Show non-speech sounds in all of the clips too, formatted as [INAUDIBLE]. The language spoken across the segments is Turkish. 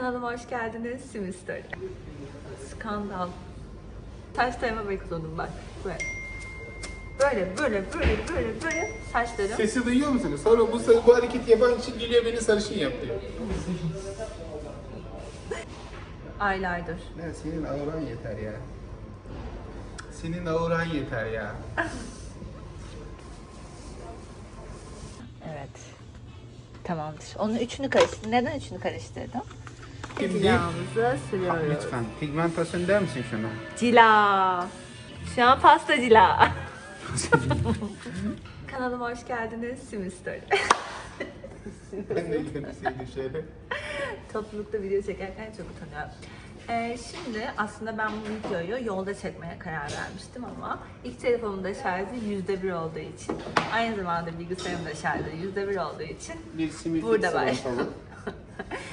Kanalıma hoş geldiniz. Sim Story. Skandal. Saç tarama bekliyordum bak. Böyle. Böyle, böyle, böyle, böyle, böyle saçlarım. Sesi duyuyor musunuz? Sonra bu, sarı- bu hareketi yapan kişi geliyor beni sarışın yapıyor. Aylardır. Ne senin auran yeter ya. Senin auran yeter ya. Evet. Tamamdır. Onun üçünü karıştırdım. Neden üçünü karıştırdım? Şimdi Cilağımızı sürüyoruz. lütfen pigmentasyon der misin şuna? Cila. Şu an pasta cila. [LAUGHS] Kanalıma hoş geldiniz. Sim Story. Toplulukta video çekerken çok utanıyorum. Ee, şimdi aslında ben bu videoyu yolda çekmeye karar vermiştim ama ilk telefonumun da şarjı %1 olduğu için aynı zamanda bilgisayarım da şarjı %1 olduğu için Bir simit Burada var. [LAUGHS]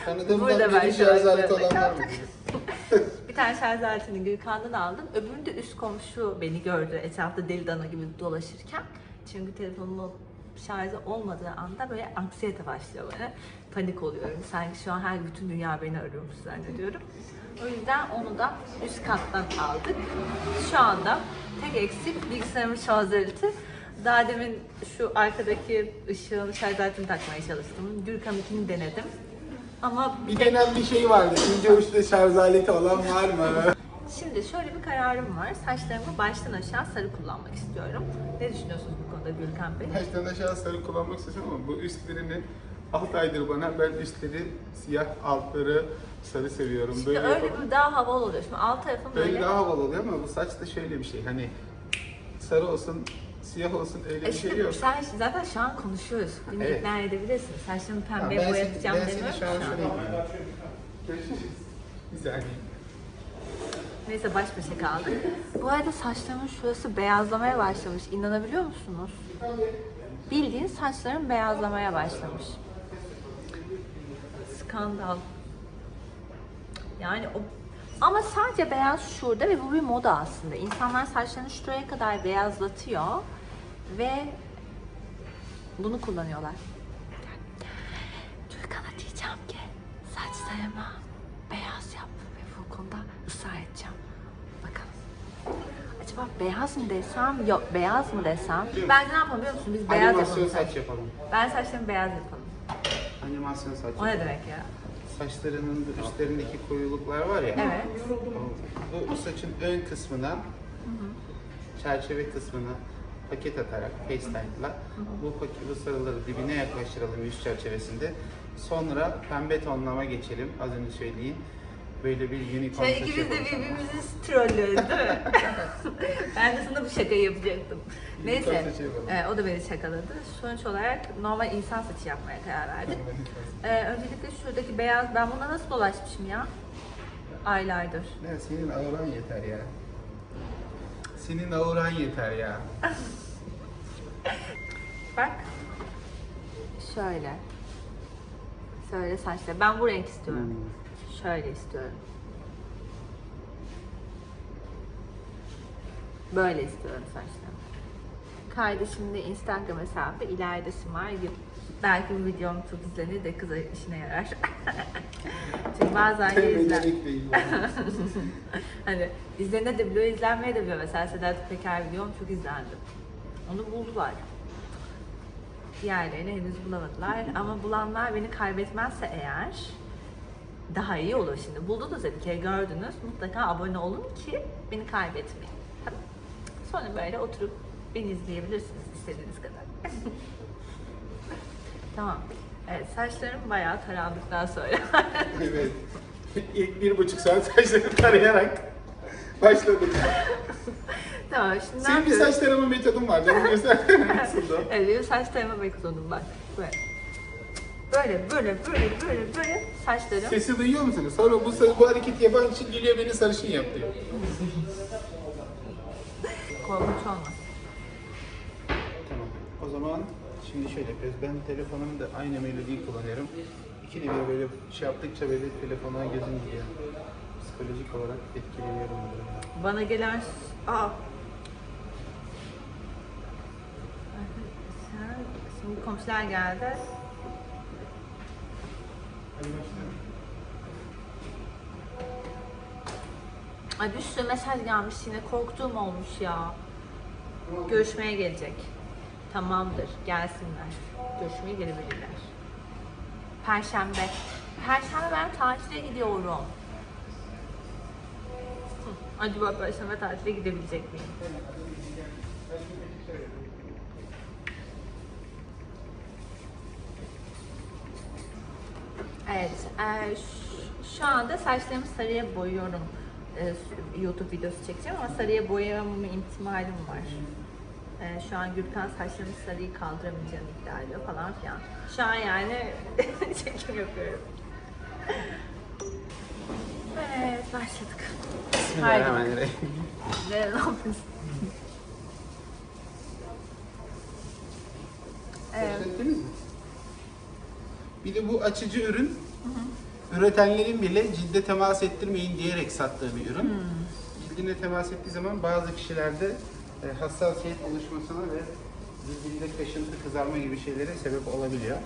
Tanıdığımdan Burada beri var, şarj aleti böyle olan var mı? bir tane şarj aletini Gülkan'dan aldım. Öbürünü de üst komşu beni gördü etrafta deli dana gibi dolaşırken. Çünkü telefonumun şarjı olmadığı anda böyle anksiyete başlıyor bana. Panik oluyorum. Sanki şu an her bütün dünya beni arıyormuş zannediyorum. O yüzden onu da üst kattan aldık. Şu anda tek eksik bilgisayarımın şarj aleti. Daha demin şu arkadaki ışığın şarj aletini takmaya çalıştım. Gürkan'ınkini denedim. Ama Bir denen bir şey vardı. İnce uçlu şarj aleti olan var mı? Şimdi şöyle bir kararım var. Saçlarımı baştan aşağı sarı kullanmak istiyorum. Ne düşünüyorsunuz bu konuda Gülkan Bey? Baştan aşağı sarı kullanmak istiyorum ama bu üstlerini 6 aydır bana ben üstleri siyah altları sarı seviyorum. Şimdi Böyle öyle yapalım. bir daha havalı oluyor. Şimdi alt tarafım Böyle böyle. daha havalı oluyor ama bu saç da şöyle bir şey hani sarı olsun siyah olsun öyle bir şey yok. sen zaten şu an konuşuyoruz. Beni Evet. ikna edebilirsin. Saçlarımı pembeye ben boyatacağım seni, ben demiyorum seni şu an şu an. şuraya Görüşürüz. Bir saniye. Neyse baş başa kaldık. Bu arada saçlarımın şurası beyazlamaya başlamış. İnanabiliyor musunuz? Bildiğin saçlarım beyazlamaya başlamış. Skandal. Yani o ama sadece beyaz şurada ve bu bir moda aslında. İnsanlar saçlarını şuraya kadar beyazlatıyor ve bunu kullanıyorlar. Türkan'a diyeceğim ki saçlarımı beyaz yap ve bu konuda ısrar edeceğim. Bakalım. Acaba beyaz mı desem, yok beyaz mı desem? Ben ne yapalım biliyor musun? Biz beyaz Animasyon yapalım. saç yapalım. Ben saçlarımı beyaz yapalım. Animasyon saç. O ne demek ya? Saçlarının üstlerindeki koyuluklar var ya. Evet. Bu saçın ön kısmına, çerçeve kısmına paket atarak FaceTime'la bu paket bu sarıları dibine yaklaştıralım yüz çerçevesinde. Sonra pembe tonlama geçelim. Az önce söyleyeyim. Böyle bir unicorn Şey saçı ikimiz de yapalım. birbirimizi trollüyoruz değil mi? [LAUGHS] ben de sana bu şakayı yapacaktım. Neyse, İnsan saçı yapalım. e, o da beni şakaladı. Sonuç olarak normal insan saçı yapmaya karar verdik. E, öncelikle şuradaki beyaz, ben buna nasıl dolaşmışım ya? Aylardır. Ne senin auran yeter ya. Senin auran yeter ya. Bak. Şöyle. Şöyle saçlar. Ben bu renk istiyorum. Şöyle istiyorum. Böyle istiyorum saçlarımı. Kardeşimin de Instagram hesabı ileride Simar Gül. Belki bu videom çok izlenir de kıza işine yarar. [LAUGHS] Çünkü bazen değil bu. [LAUGHS] Hani izlenir de biliyor, izlenmeye de biliyor. Mesela Sedat Peker videom çok izlendi. Onu buldular. Diğerlerini henüz bulamadılar. Ama bulanlar beni kaybetmezse eğer daha iyi olur şimdi. Buldunuz ya bir kere gördünüz. Mutlaka abone olun ki beni kaybetmeyin. Sonra böyle oturup beni izleyebilirsiniz istediğiniz kadar. [LAUGHS] tamam. Evet saçlarım bayağı tarandıktan sonra. [LAUGHS] evet. İlk bir buçuk saat saçları tarayarak başladık. tamam şimdi Senin bir saç tarama metodun var. Canım [LAUGHS] göster. Nasıl da? Evet benim saç tarama metodum bak. Böyle. Böyle böyle böyle böyle böyle saçlarım. Sesi duyuyor musunuz? Sonra bu, bu hareketi yapan kişi geliyor beni sarışın yapıyor. Korkunç olmaz. Tamam. O zaman şimdi şöyle yapıyoruz. Ben telefonumda aynı melodiyi kullanıyorum. İkili bir böyle şey yaptıkça böyle telefona gözüm gidiyor. Psikolojik olarak etkileniyorum bu durumda. Bana gelen... Aa. Sen, şimdi komşular geldi. Hadi başlayalım. Ay bir sürü mesaj gelmiş yine korktuğum olmuş ya. Görüşmeye gelecek. Tamamdır gelsinler. Görüşmeye gelebilirler. Perşembe. Perşembe ben tatile gidiyorum. Hı, Acaba perşembe tatile gidebilecek miyim? Evet, e, şu, anda saçlarımı sarıya boyuyorum. E, YouTube videosu çekeceğim ama sarıya boyamama ihtimalim var. E, şu an Gürkan saçlarımı sarıyı kaldıramayacağını iddia ediyor falan filan. Şu an yani [LAUGHS] çekim yapıyorum. Evet, başladık. Haydi. Bismillahirrahmanirrahim. Ne yapıyorsun? Evet. Bir de bu açıcı ürün üretenlerin bile cilde temas ettirmeyin diyerek sattığı bir ürün. Cildine temas ettiği zaman bazı kişilerde e, hassasiyet oluşmasına ve cildinde kaşıntı, kızarma gibi şeylere sebep olabiliyor.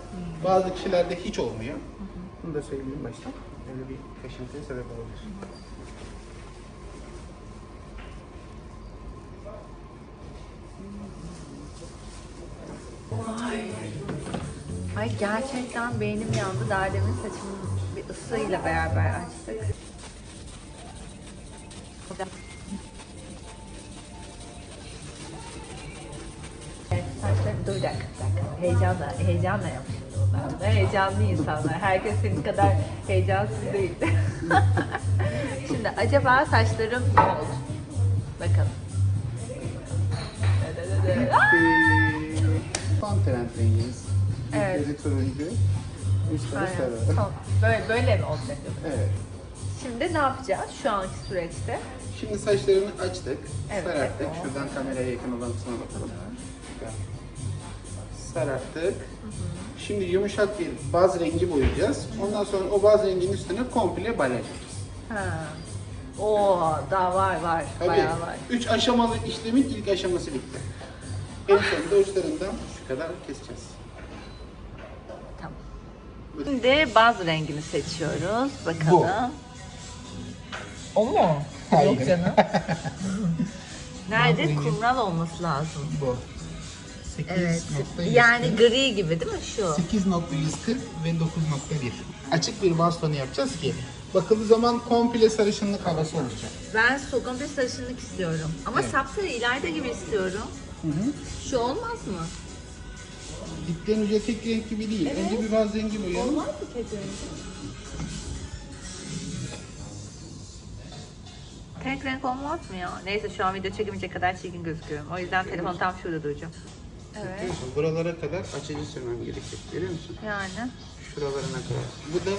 Bazı kişilerde hiç olmuyor. Bunu da söyleyeyim baştan. Öyle bir kaşıntıya sebep olabilir. Ay gerçekten beynim yandı. Daha demin saçımı bir ısıyla beraber açtık. Heyecanla, heyecanla yapıyorum bunlar. Bunlar heyecanlı insanlar. Herkes senin kadar heyecansız değil. [LAUGHS] Şimdi acaba saçlarım ne oldu? Bakalım. Son trend rengimiz. Evet. Ciltleri turuncu, üstleri Aynen. Böyle, böyle mi olacak? Evet. Şimdi ne yapacağız şu anki süreçte? Şimdi saçlarını açtık, Evet, sararttık. evet. Şuradan kameraya yakın olan kısma bakalım. Gel. Sararttık. Şimdi yumuşak bir baz rengi boyayacağız. Ondan sonra o baz renginin üstüne komple balaj yapacağız. Ha. Oo, daha var var. Tabii Bayağı var. üç aşamalı işlemin ilk aşaması bitti. En sonunda uçlarından şu kadar keseceğiz. Tamam. Şimdi baz rengini seçiyoruz. Bakalım. O mu? Hayır. Yok canım. [LAUGHS] Nerede? Kumral olması lazım. Bu. Evet. Yani gri gibi değil mi şu? 8.140 ve 9.1. Açık bir baz tonu yapacağız ki bakıldığı zaman komple sarışınlık havası olacak. Ben soğuk bir sarışınlık istiyorum. Ama Evet. sapsarı ileride gibi istiyorum. Hı hı. Şu olmaz mı? Dipten uca tek renk gibi değil. Önce bir baz rengi boyayalım. Olmaz mı tek renk? Tek renk olmaz mı ya? Neyse şu an video çekemeyecek kadar çirkin gözüküyorum. O yüzden telefon tam şurada duracağım. Evet. Buralara kadar açıcı sürmem gerekecek. Görüyor musun? Yani. Şuralarına kadar. Bu da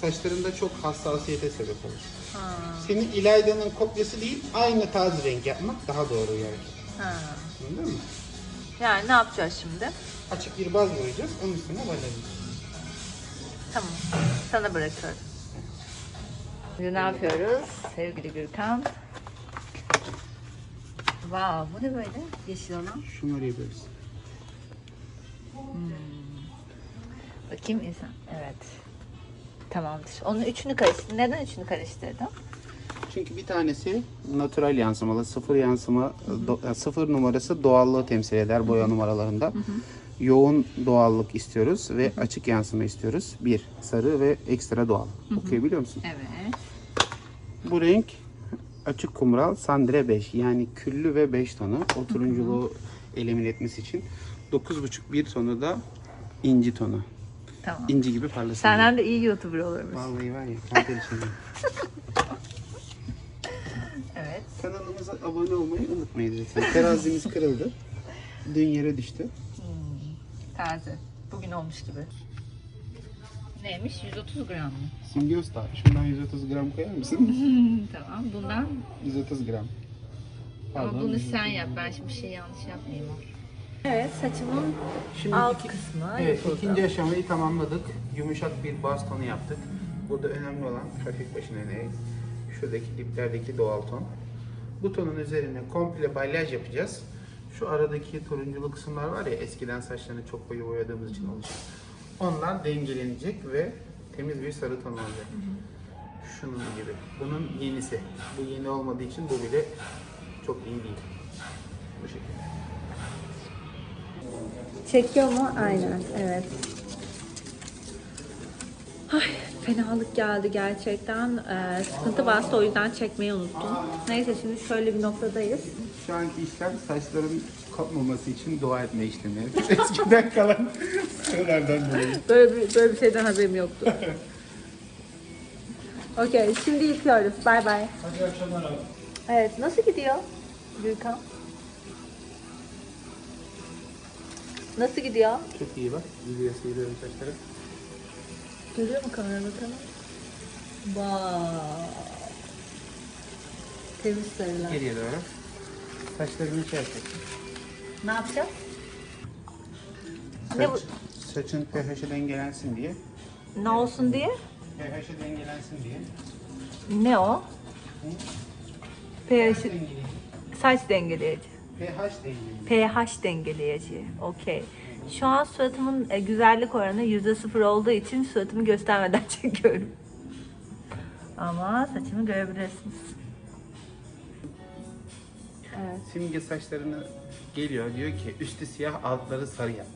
saçlarında çok hassasiyete sebep olur. Ha. Senin İlayda'nın kopyası değil, aynı tarz renk yapmak daha doğru yani. Ha. Anladın mı? Yani ne yapacağız şimdi? Açık bir baz boyayacağız, onun üstüne balajı. Tamam. Sana bırakıyorum. Şimdi ne yapıyoruz sevgili Gürkan? Wow, bu ne böyle? Yeşil olan. Şunları yapıyoruz. Bakayım insan. Evet. Tamamdır. Onun üçünü karıştırdın. Neden üçünü karıştırdın? Çünkü bir tanesi natural yansımalı, sıfır yansıma, do- sıfır numarası doğallığı temsil eder boya numaralarında. Yoğun doğallık istiyoruz ve açık yansıma istiyoruz. Bir, sarı ve ekstra doğal. Okuyabiliyor musun? Evet. Bu renk açık kumral sandre 5 yani küllü ve 5 tonu. O turunculuğu elimin etmesi için. 9,5 bir tonu da inci tonu. Tamam. İnci gibi parlasın. Senden de iyi YouTuber olurmuş. Vallahi var ya içindeyim. [LAUGHS] Evet. Kanalımıza abone olmayı unutmayın lütfen. Terazimiz kırıldı. Dün yere düştü. Taze. Bugün olmuş gibi. Neymiş? 130 gram mı? Simge Usta, şundan 130 gram koyar mısın? [LAUGHS] tamam. Bundan 130 gram. ama Pardon, bunu 130 sen yap. Ben şimdi bir şey yanlış yapmayayım. Evet, saçımın Şimdi alt iki- kısmı Evet, yapıldı. ikinci aşamayı tamamladık. Yumuşak bir baz tonu yaptık. Burada önemli olan hafif başına ne? Şuradaki diplerdeki doğal ton. Bu tonun üzerine komple balyaj yapacağız. Şu aradaki turunculu kısımlar var ya eskiden saçlarını çok koyu boyadığımız için oluşan. Onlar dengelenecek ve temiz bir sarı ton olacak. Şu şunun gibi. Bunun yenisi. Bu yeni olmadığı için bu bile çok iyi değil. Bu şekilde. Çekiyor mu? Aynen, evet. Ay, fenalık geldi gerçekten. Ee, sıkıntı bastı o yüzden çekmeyi unuttum. Neyse şimdi şöyle bir noktadayız. Şu anki işlem saçların kopmaması için dua etme işlemi. [LAUGHS] Eskiden kalan sıralardan dolayı. Böyle bir, böyle bir şeyden haberim yoktu. [LAUGHS] Okey, şimdi yıkıyoruz. Bay bay. Hadi akşamlar abi. Evet, nasıl gidiyor Gülkan? Nasıl gidiyor? Çok iyi bak. Yüzüye sıyırıyorum saçları. Görüyor mu kamera bakalım? Vay. Temiz sarılar. Geriye doğru. Saçlarını şey yapacaksın. Ne yapacağız? Ne bu? Saç, saçın pH'i dengelensin diye. Ne olsun diye? pH'i dengelensin diye. Ne o? pH, Dengeleyici. saç dengeleyici. pH dengeleyici. pH dengeleyici. Okey. Şu an suratımın e, güzellik oranı yüzde sıfır olduğu için suratımı göstermeden [LAUGHS] çekiyorum. Ama saçımı görebilirsiniz. Evet. Simge saçlarını geliyor diyor ki üstü siyah altları sarı yap.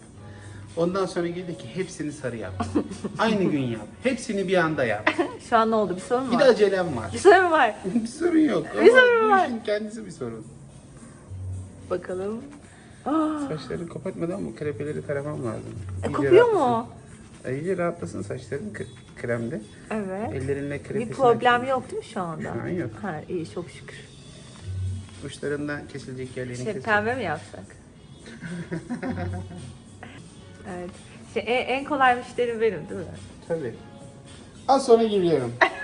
Ondan sonra geliyor ki hepsini sarı yap. [LAUGHS] Aynı gün yap. Hepsini bir anda yap. [LAUGHS] Şu an ne oldu? Bir sorun mu Bir var? de acelem var. Bir sorun mu var? bir sorun yok. Bir Ama sorun bu var. işin kendisi bir sorun. Bakalım. Aa, Saçlarını kapatmadan bu krepeleri taraman lazım. e, İyice kopuyor rahatlasın. mu? E, İyice rahatlasın saçların k- kremde. Evet. Ellerinle krepesini Bir problem yok değil mi şu anda? Şu an yok. Ha, iyi çok şükür. Uçlarından kesilecek yerlerini Şey, kes. pembe mi yapsak? [LAUGHS] evet. Şey, en, en kolay müşterim benim değil mi? Tabii. Az sonra geliyorum. [LAUGHS]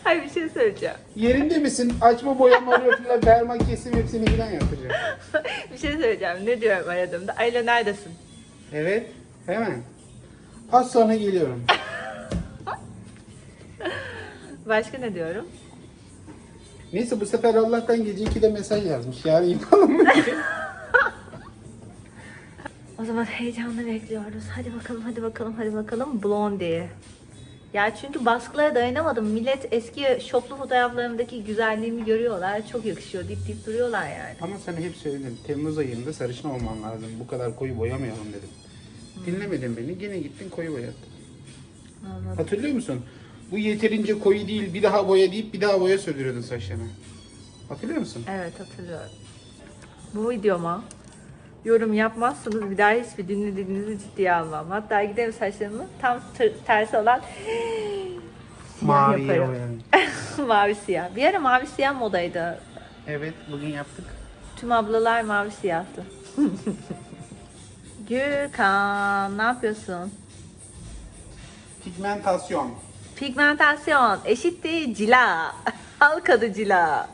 [LAUGHS] Hayır bir şey söyleyeceğim. Yerinde misin? Açma boyama röfle, berma kesim hepsini bilen yapacağım. [LAUGHS] bir şey söyleyeceğim. Ne diyorum aradığımda? Ayla neredesin? Evet, hemen. Az sonra geliyorum. [LAUGHS] Başka ne diyorum? Neyse bu sefer Allah'tan gece 2'de mesaj yazmış. Yarın yapalım mı. O zaman heyecanla bekliyoruz. Hadi bakalım, hadi bakalım, hadi bakalım. Blondie. Ya çünkü baskılara dayanamadım. Millet eski şoklu fotoğraflarımdaki güzelliğimi görüyorlar. Çok yakışıyor deyip deyip duruyorlar yani. Ama sana hep söyledim. Temmuz ayında sarışın olman lazım. Bu kadar koyu boyamayalım dedim. Dinlemedin beni. Gene gittin koyu boyadın. Anladım. Hatırlıyor musun? Bu yeterince koyu değil. Bir daha boya deyip bir daha boya sürdürüyordun saçlarına. Hatırlıyor musun? Evet hatırlıyorum. Bu videoma yorum yapmazsanız bir daha hiçbir dinlediğinizi ciddiye almam. Hatta giderim saçlarımı tam tersi olan siyah Maviye yaparım. [LAUGHS] mavi siyah. Bir ara mavi siyah modaydı. Evet, bugün yaptık. Tüm ablalar mavi siyahtı. [LAUGHS] Gürkan ne yapıyorsun? Pigmentasyon. Pigmentasyon eşittir cila. [LAUGHS] Halk adı cila.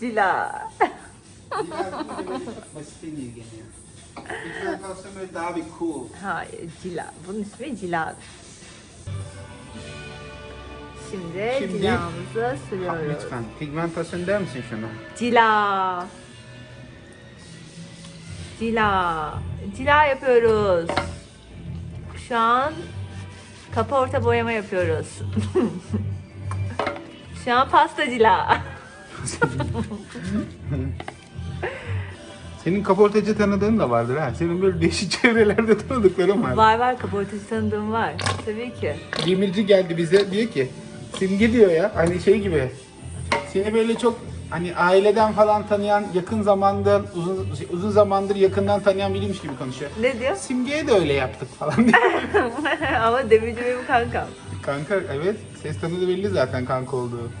Cila. Biraz böyle çok basit indirgeniyor. Pigmentasyon böyle daha bir cool. Hayır cila. Bunun ismi ciladır. Şimdi, Şimdi- cilamızı Ha, sürüyoruz. lütfen. Pigmentasyon der misin şunu? Cila. Cila. Cila yapıyoruz. Şu an kapı orta boyama yapıyoruz. [LAUGHS] Şu an pasta cila. [LAUGHS] Senin kaportacı tanıdığın da vardır ha. Senin böyle değişik [LAUGHS] çevrelerde tanıdıkların var. Var var kapı ortacı tanıdığım var. Tabii ki. Demirci geldi bize diyor ki Simge diyor ya hani şey gibi seni böyle çok hani aileden falan tanıyan yakın zamandır uzun uzun zamandır yakından tanıyan biriymiş gibi konuşuyor. Ne diyor? Simge'ye de öyle yaptık falan diyor. [LAUGHS] Ama demirci benim kankam. kanka evet ses tanıdı belli zaten kanka olduğu. [LAUGHS]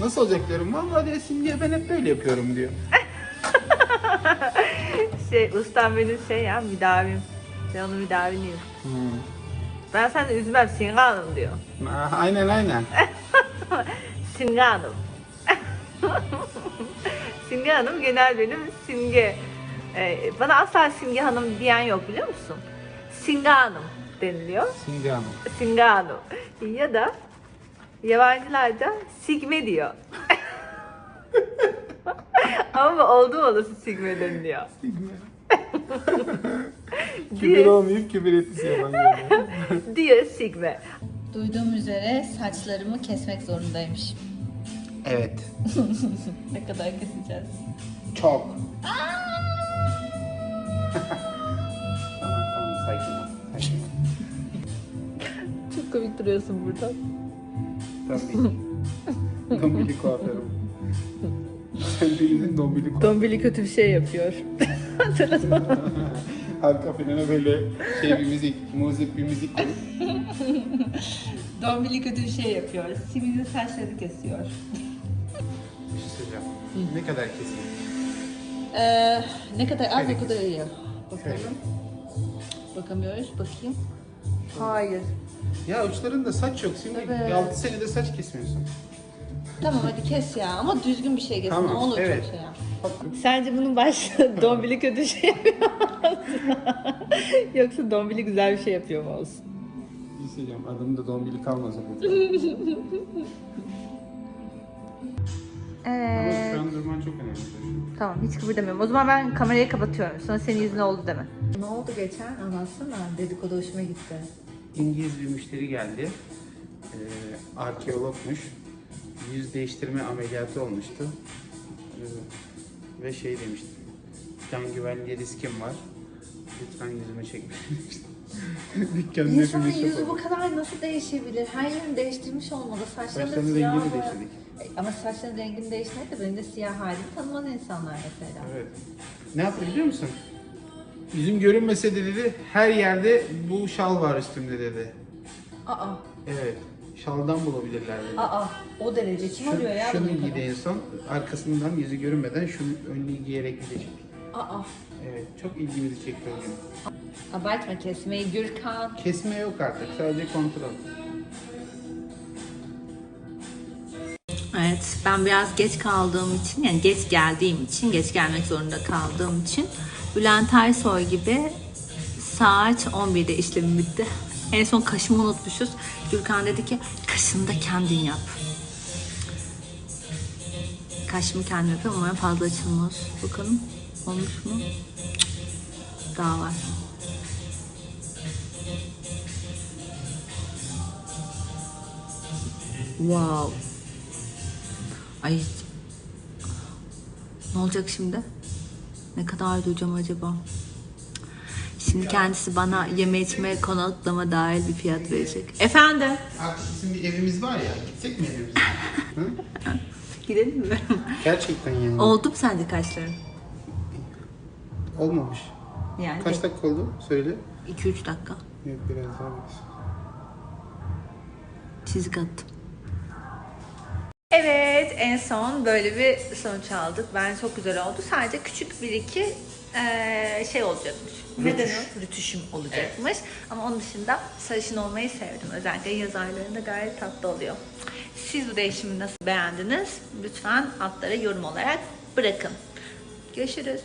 Nasıl olacak diyorum. Vallahi diyor Simge ben hep böyle yapıyorum diyor. [LAUGHS] Şey ustam benim şey ya müdavim. Ben onun müdaviniyim. Hmm. Ben seni üzmem Singa Hanım diyor. Aynen aynen. [LAUGHS] Simge Hanım. [LAUGHS] Simge Hanım genel benim simge. Ee, bana asla Simge Hanım diyen yok biliyor musun? Simge Hanım deniliyor. Simge Hanım. Simge Hanım. Ya da yabancılarda Sigme diyor. [LAUGHS] Ama oldu olası Sigme deniliyor. [LAUGHS] Küfür Diyor, olmayıp küfür etkisi yapan görüyor. [LAUGHS] diyor Sigme. Duyduğum üzere saçlarımı kesmek zorundaymış. Evet. Ne kadar keseceğiz? Çok. tamam tamam sakin ol. Sakin ol. Çok komik duruyorsun burada. Tabii. Dombili kuaförüm. Sen birinin dombili kuaförü. Dombili kötü bir şey yapıyor. [LAUGHS] Arka plana böyle şey bir müzik, müzik bir müzik koyup. Dombili kötü bir şey yapıyor. Siminin saçları kesiyor. Bir şey söyleyeceğim. Ne kadar kesin? Ee, ne kadar az o kadar iyi. Bakalım. Bakamıyoruz. Bakayım. Hayır. Ya uçlarında saç yok. Şimdi Evet. 6 senede saç kesmiyorsun. Tamam hadi kes ya ama düzgün bir şey kes. Tamam, ne olur evet. çok şey yap. Sence bunun başı [LAUGHS] dombili kötü şey yapıyor mu olsun? [LAUGHS] Yoksa dombili güzel bir şey yapıyor mu olsun? Bir şey söyleyeceğim. Adımda dombili kalmaz. [LAUGHS] Ama Evet. şu an durman çok önemli. Tamam hiç kıpırdamıyorum. O zaman ben kamerayı kapatıyorum. Sonra senin yüzüne oldu deme. Ne oldu geçen? Anlatsana. Dedikodu hoşuma gitti. İngiliz bir müşteri geldi. Ee, arkeologmuş. Yüz değiştirme ameliyatı olmuştu. Ee, ve şey demişti. Can güvenliğe riskim var. Lütfen yüzümü çekme [LAUGHS] demişti. Dükkanın İnsanın yüzü bu kadar nasıl değişebilir? Her yerini değiştirmiş olmalı. Saçlarını Saçlarının siyah rengini değiştirdik. E, Ama saçların rengini değiştirmek de benim de siyah halimi tanımaz insanlar mesela. Evet. Ne yaptı biliyor musun? Yüzüm görünmese de dedi, her yerde bu şal var üstümde dedi. Aa, Evet, şaldan bulabilirler dedi. aa, o derece kim Şu- arıyor ya şunu bunu giydi en son, arkasından yüzü görünmeden şu önlüğü giyerek gidecek. Aa, Evet, çok ilgimizi çekti o gün. abartma kesmeyi Gürkan. Kesme yok artık, sadece kontrol. Evet, ben biraz geç kaldığım için, yani geç geldiğim için, geç gelmek zorunda kaldığım için Bülent Ersoy gibi saat 11'de işlemim bitti. En son kaşımı unutmuşuz. Gürkan dedi ki, kaşını da kendin yap. Kaşımı kendim yapıyorum umarım fazla açılmaz. Bakalım olmuş mu? Daha var. Wow. Ay. Ne olacak şimdi? Ne kadar duyacağım acaba? Şimdi kendisi bana yeme içme konaklama dahil bir fiyat verecek. Efendim? Bizim bir evimiz var ya, gitsek mi evimize? [LAUGHS] Hı? Gidelim mi? Gerçekten yani. Oldu mu sence kaşların? Olmamış. Yani Kaç dakika oldu? Söyle. 2-3 dakika. Yok biraz daha biraz. Çizik attım. Evet en son böyle bir sonuç aldık. Ben çok güzel oldu. Sadece küçük bir iki eee, şey olacakmış. Neden o? Rütüşüm olacakmış. Ama onun dışında sarışın olmayı sevdim. Özellikle yaz aylarında gayet tatlı oluyor. Siz bu değişimi nasıl beğendiniz? Lütfen altlara yorum olarak bırakın. Görüşürüz.